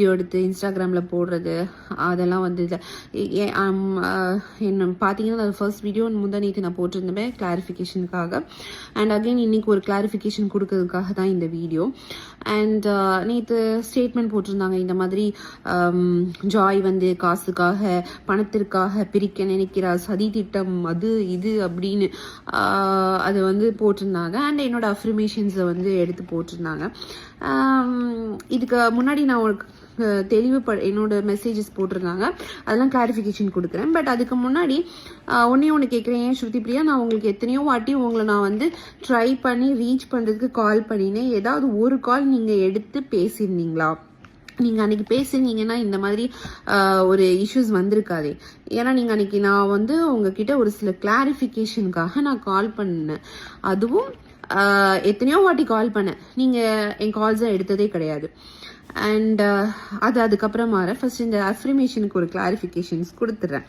Video எடுத்து இன்ஸ்டாகிராமில் போடுறது அதெல்லாம் வந்து என்ன பார்த்தீங்கன்னா அது ஃபர்ஸ்ட் வீடியோ முந்தா நேற்று நான் போட்டிருந்தேன் கிளாரிஃபிகேஷனுக்காக அண்ட் அகைன் இன்னைக்கு ஒரு கிளாரிஃபிகேஷன் கொடுக்கறதுக்காக தான் இந்த வீடியோ அண்ட் நேற்று ஸ்டேட்மெண்ட் போட்டிருந்தாங்க இந்த மாதிரி ஜாய் வந்து காசுக்காக பணத்திற்காக பிரிக்க நினைக்கிறார் சதி திட்டம் அது இது அப்படின்னு அது வந்து போட்டிருந்தாங்க. அண்ட் என்னோட அஃப்ரிமேஷன்ஸை வந்து எடுத்து போட்டிருந்தாங்க. இதுக்கு முன்னாடி நான் ஒரு தெளிவுப என்னோட மெசேஜஸ் போட்டிருந்தாங்க. அதெல்லாம் கிளாரிஃபிகேஷன் கொடுக்குறேன். பட் அதுக்கு முன்னாடி ஒன்றே ஒன்று கேட்குறேன். ஏன் ஸ்ருதி பிரியா நான் உங்களுக்கு எத்தனையோ வாட்டி உங்களை நான் வந்து ட்ரை பண்ணி ரீச் பண்ணுறதுக்கு கால் பண்ணினேன். ஏதாவது ஒரு கால் நீங்கள் எடுத்து பேசியிருந்தீங்களா நீங்கள் அன்றைக்கி பேசுனீங்கன்னா இந்த மாதிரி ஒரு இஷ்யூஸ் வந்திருக்காதே. ஏன்னா நீங்கள் அன்றைக்கி நான் வந்து உங்ககிட்ட ஒரு சில கிளாரிஃபிகேஷனுக்காக நான் கால் பண்ணேன் அதுவும் எத்தனையோ வாட்டி கால் பண்ணேன். நீங்கள் என் கால்ஸை எடுத்ததே கிடையாது. அண்ட் uh, அது அதுக்கப்புறம் வர ஃபர்ஸ்ட் இந்த அஃப்ரிமேஷனுக்கு ஒரு கிளாரிஃபிகேஷன்ஸ் கொடுத்துட்றேன்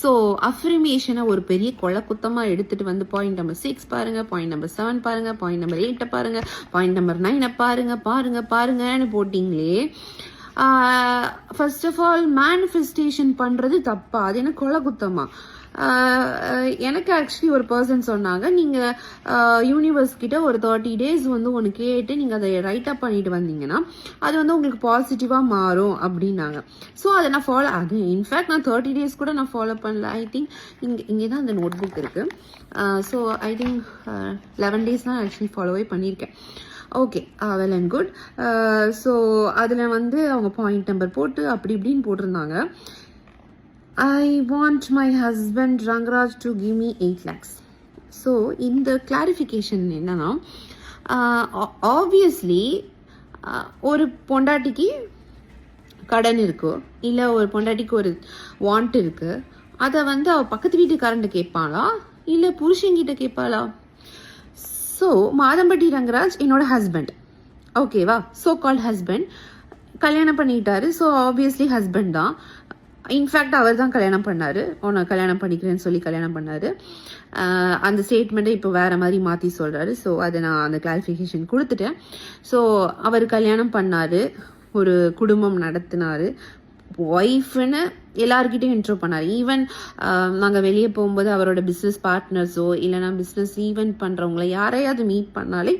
ஸோ அஃப்ரிமேஷனை ஒரு பெரிய கொலை குத்தமாக எடுத்துகிட்டு வந்து பாயிண்ட் நம்பர் சிக்ஸ் பாருங்கள் பாயிண்ட் நம்பர் செவன் பாருங்கள் பாயிண்ட் நம்பர் எயிட்டை பாருங்கள் பாயிண்ட் நம்பர் நைனை பாருங்கள் பாருங்கள் பாருங்கன்னு போட்டிங்களே ஃபர்ஸ்ட் ஆஃப் ஆல் மேனிஃபெஸ்டேஷன் பண்ணுறது தப்பா. அது என்ன கொலை குத்தமா. எனக்கு ஆக்சுவலி ஒரு பர்சன் சொன்னாங்க நீங்கள் யூனிவர்ஸ் கிட்ட ஒரு தேர்ட்டி டேஸ் வந்து ஒன்று கேட்டு நீங்கள் அதை ரைட் அப் பண்ணிட்டு வந்தீங்கன்னா அது வந்து உங்களுக்கு பாசிட்டிவாக மாறும் அப்படின்னாங்க. ஸோ அதை நான் ஃபாலோ அது இன்ஃபேக்ட் நான் தேர்ட்டி டேஸ் கூட நான் ஃபாலோ பண்ணல. ஐ திங்க் இங்கே இங்கே தான் அந்த நோட் புக் இருக்குது so I think eleven days தான் ஆக்சுவலி ஃபாலோவே பண்ணியிருக்கேன். Okay well and good so அதில் வந்து அவங்க பாயிண்ட் நம்பர் போட்டு அப்படி இப்படின்னு போட்டிருந்தாங்க. I want my husband Rangaraj to give me eight lakhs so இந்த கிளாரிஃபிகேஷன் என்னன்னா uh, ஆப்வியஸ்லி uh, ஒரு பொண்டாட்டிக்கு கடன் இருக்கோ இல்லை ஒரு பொண்டாட்டிக்கு ஒரு வாண்ட் இருக்குது அதை வந்து அவள் பக்கத்து வீட்டுக்காரன்ட்ட கேட்பாளா இல்லை புருஷன்கிட்ட கேட்பாளா? ஸோ மாதம்பட்டி ரங்கராஜ் என்னோட ஹஸ்பண்ட் ஓகேவா ஸோ கால்ட் ஹஸ்பண்ட் கல்யாணம் பண்ணிட்டாரு. ஸோ ஆப்வியஸ்லி ஹஸ்பண்ட் தான். இன்ஃபேக்ட் அவர் தான் கல்யாணம் பண்ணாரு. உன்னை கல்யாணம் பண்ணிக்கிறேன்னு சொல்லி கல்யாணம் பண்ணார். அந்த ஸ்டேட்மெண்ட்டை இப்போ வேறு மாதிரி மாற்றி சொல்கிறாரு ஸோ அதை நான் அந்த கிளாரிஃபிகேஷன் கொடுத்துட்டேன். ஸோ அவர் கல்யாணம் பண்ணார். ஒரு குடும்பம் நடத்தினாரு. ஒய்ஃப்னு எல்லாருக்கிட்டையும் இன்ட்ரோ பண்ணார். ஈவன் நாங்கள் வெளியே போகும்போது அவரோட பிஸ்னஸ் பார்ட்னர்ஸோ இல்லைனா பிஸ்னஸ் ஈவெண்ட் பண்ணுறவங்கள யாரையாவது மீட் பண்ணாலே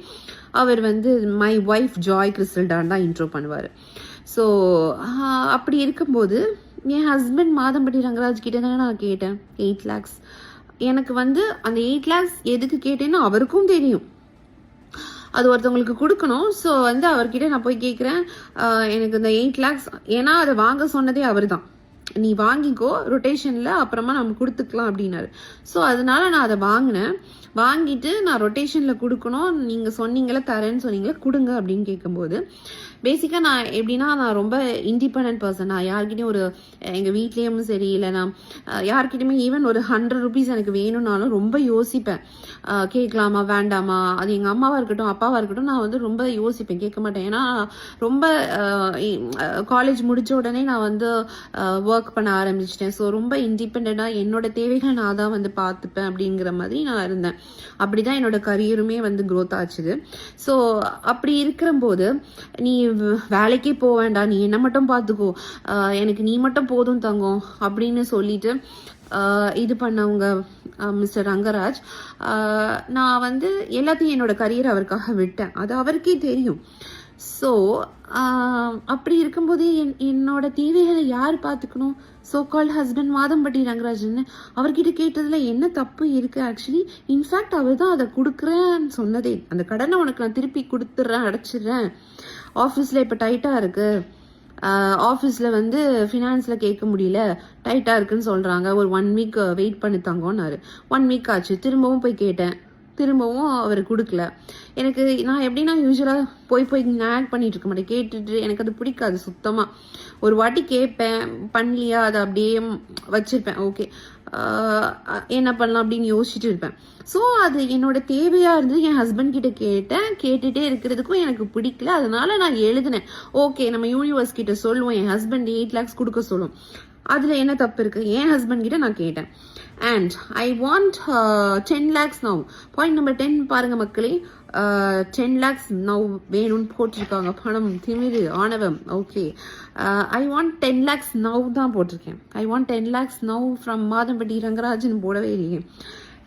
அவர் வந்து மை ஒய்ஃப் ஜாய் கிறிஸ்டல்டான் தான் இன்ட்ரோ பண்ணுவார். ஸோ அப்படி இருக்கும்போது என் ஹஸ்பண்ட் மாதம்பட்டி ரங்கராஜ் கிட்டே தானே நான் கேட்டேன். எயிட் லேக்ஸ் எனக்கு வந்து அந்த எயிட் லேக்ஸ் எதுக்கு கேட்டேன்னு அவருக்கும் தெரியும். அது ஒருத்தவங்களுக்கு கொடுக்கணும். ஸோ வந்து அவர்கிட்ட நான் போய் கேட்குறேன் எனக்கு இந்த எயிட் லேக்ஸ் ஏன்னா அதை வாங்க சொன்னதே அவர் தான் நீ வாங்கிக்கோ ரொட்டேஷனில் அப்புறமா நம்ம கொடுத்துக்கலாம் அப்படின்னாரு. ஸோ அதனால நான் அதை வாங்கினேன். வாங்கிட்டு நான் ரொட்டேஷனில் கொடுக்கணும். நீங்கள் சொன்னீங்களே தரேன்னு சொன்னீங்களே கொடுங்க அப்படின்னு கேட்கும்போது பேசிக்காக நான் எப்படின்னா நான் ரொம்ப இண்டிபெண்ட் பர்சன் நான் யார்கிட்டையும் ஒரு எங்கள் வீட்லேயும் சரி இல்லை நான் யார்கிட்டையுமே ஈவன் ஒரு ஹண்ட்ரட் ருபீஸ் எனக்கு வேணும்னாலும் ரொம்ப யோசிப்பேன். கேட்கலாமா வேண்டாமா? அது எங்கள் அம்மாவாக இருக்கட்டும் அப்பாவாக இருக்கட்டும் நான் வந்து ரொம்ப யோசிப்பேன் கேட்க மாட்டேன். ஏன்னா ரொம்ப காலேஜ் முடித்த உடனே நான் வந்து ஒர்க் பண்ண ஆரம்பிச்சிட்டேன். ஸோ ரொம்ப இண்டிபெண்ட்டாக என்னோட தேவைகள் நான் தான் வந்து பார்த்துப்பேன் அப்படிங்கிற மாதிரி நான் இருந்தேன். அப்படி தான் என்னோட கரியருமே வந்து க்ரோத் ஆச்சுது. ஸோ அப்படி இருக்கிறம்போது நீ வேலைக்கே போக வேண்டாம். நீ என்ன மட்டும் பார்த்துக்கோ எனக்கு நீ மட்டும் போதும் தங்கம் அப்படின்னு சொல்லிட்டு இது பண்ணவங்க மிஸ்டர் ரங்கராஜ். நான் வந்து எல்லாத்தையும் என்னோட கரியர் அவருக்காக விட்டேன். அது அவருக்கே தெரியும். ஸோ அப்படி இருக்கும்போது என் என்னோட தேவைகளை யார் பார்த்துக்கணும் so call husband Madhampatti Rangarajan அவர்கிட்ட கேட்டதில் என்ன தப்பு இருக்குது ஆக்சுவலி இன்ஃபேக்ட் அவர் தான் அதை கொடுக்குறேன்னு சொன்னதே. அந்த கடனை உனக்கு நான் திருப்பி கொடுத்துட்றேன் அடைச்சிடுறேன். ஆஃபீஸில் இப்போ டைட்டாக இருக்குது ஆஃபீஸில் வந்து ஃபினான்ஸில் கேட்க முடியல. டைட்டாக இருக்குன்னு சொல்கிறாங்க ஒரு ஒன் வீக் வெயிட் பண்ணி தங்கோன்னாரு. ஒன் வீக் ஆச்சு. திரும்பவும் போய் கேட்டேன். திரும்பவும் அவர் கொடுக்கல. எனக்கு நான் எப்படின்னா யூஸ்வலாக போய் போய் நான் ஆட் பண்ணிட்டு இருக்க மாட்டேன். கேட்டுட்டு எனக்கு அது பிடிக்காது சுத்தமாக ஒரு வாட்டி கேட்பேன் பண்ணலையா அதை அப்படியே வச்சிருப்பேன். ஓகே என்ன பண்ணலாம் அப்படின்னு யோசிச்சுட்டு இருப்பேன். ஸோ அது என்னோட தேவையாக இருந்து என் ஹஸ்பண்ட் கிட்ட கேட்டேன். கேட்டுட்டே இருக்கிறதுக்கும் எனக்கு பிடிக்கல. அதனால நான் எழுதினேன். ஓகே நம்ம யூனிவர்ஸ் கிட்ட சொல்லுவோம். என் ஹஸ்பண்ட் எயிட் லேக்ஸ் கொடுக்க சொல்லும். அதில் என்ன தப்பு இருக்குது என் ஹஸ்பண்ட் கிட்ட நான் கேட்டேன். And I want ten lakhs now point number ten பாருங்க மக்களே. டென் லேக்ஸ் நவ் வேணும்னு போட்டிருக்காங்க. பணம் திமிரு ஆணவம். Okay I want ten lakhs now தான் போட்டிருக்கேன். I want ten lakhs now from Madhampatti Rangarajan போடவே இல்லையே.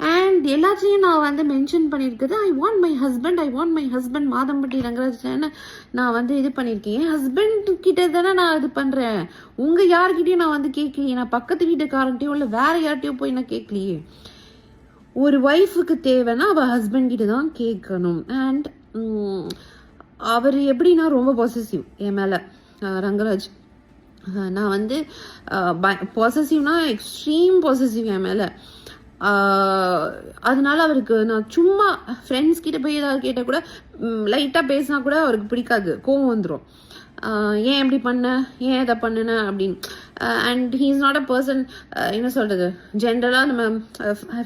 அண்ட் எல்லாத்தையும் நான் வந்து மென்ஷன் பண்ணியிருக்கிறது I want my husband I want my husband Madhampatti Rangarajan. நான் வந்து இது பண்ணியிருக்கேன். என் ஹஸ்பண்ட் கிட்ட தானே நான் இது பண்ணுறேன் உங்கள் யார்கிட்டையும் நான் வந்து கேட்கலையே. நான் பக்கத்து வீட்டுக்காரன்ட்டையும் இல்லை வேறு யார்கிட்டையும் போய் நான் கேட்கலையே. ஒரு ஒய்ஃபுக்கு தேவைன்னா அவள் ஹஸ்பண்ட் கிட்ட தான் கேட்கணும். அண்ட் அவர் எப்படின்னா ரொம்ப பொசசிவ் என் மேலே ரங்கராஜ். நான் வந்து பொசசிவ்னா எக்ஸ்ட்ரீம் பொசசிவ் என் மேலே. அதனால அவருக்கு நான் சும்மா ஃப்ரெண்ட்ஸ் கிட்ட போய் ஏதாவது கேட்டால் கூட லைட்டாக பேசினா கூட அவருக்கு பிடிக்காது. கோவம் வந்துடும் ஏன் இப்படி பண்ண? ஏன் இதை பண்ணுன? அப்படின்னு. And he is not a person என்ன சொல்கிறது ஜென்ரலாக நம்ம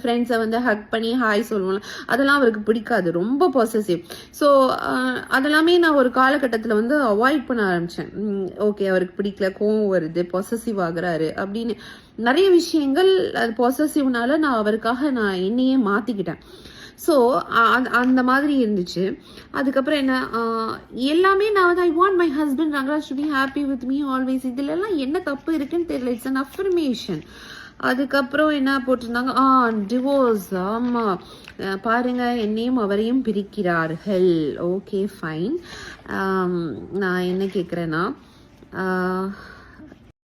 ஃப்ரெண்ட்ஸை வந்து ஹக் பண்ணி ஹாய் சொல்லுவோம்ல அதெல்லாம் அவருக்கு பிடிக்காது. ரொம்ப பொசசிவ் ஸோ அதெல்லாமே நான் ஒரு காலகட்டத்தில் வந்து அவாய்ட் பண்ண ஆரம்பித்தேன் ஓகே அவருக்கு பிடிக்கல கோவம் வருது பொசசிவ் ஆகுறாரு அப்படின்னு. நிறைய விஷயங்கள் அது பொசசிவ்னால நான் அவருக்காக நான் என்னையே மாற்றிக்கிட்டேன் ஸோ அந்த மாதிரி இருந்துச்சு. அதுக்கப்புறம் என்ன எல்லாமே நான் வந்து I want my husband Rangaraj to be happy with me always இதுலலாம் என்ன தப்பு இருக்குன்னு தெரியல. இட்ஸ் அன் அஃபர்மேஷன் அதுக்கப்புறம் என்ன போட்டிருந்தாங்க? ஆ டிவோர்ஸ் ஆமாம் பாருங்க என்னையும் அவரையும் பிரிக்கிறார்கள். ஓகே ஃபைன் நான் என்ன கேட்குறேன்னா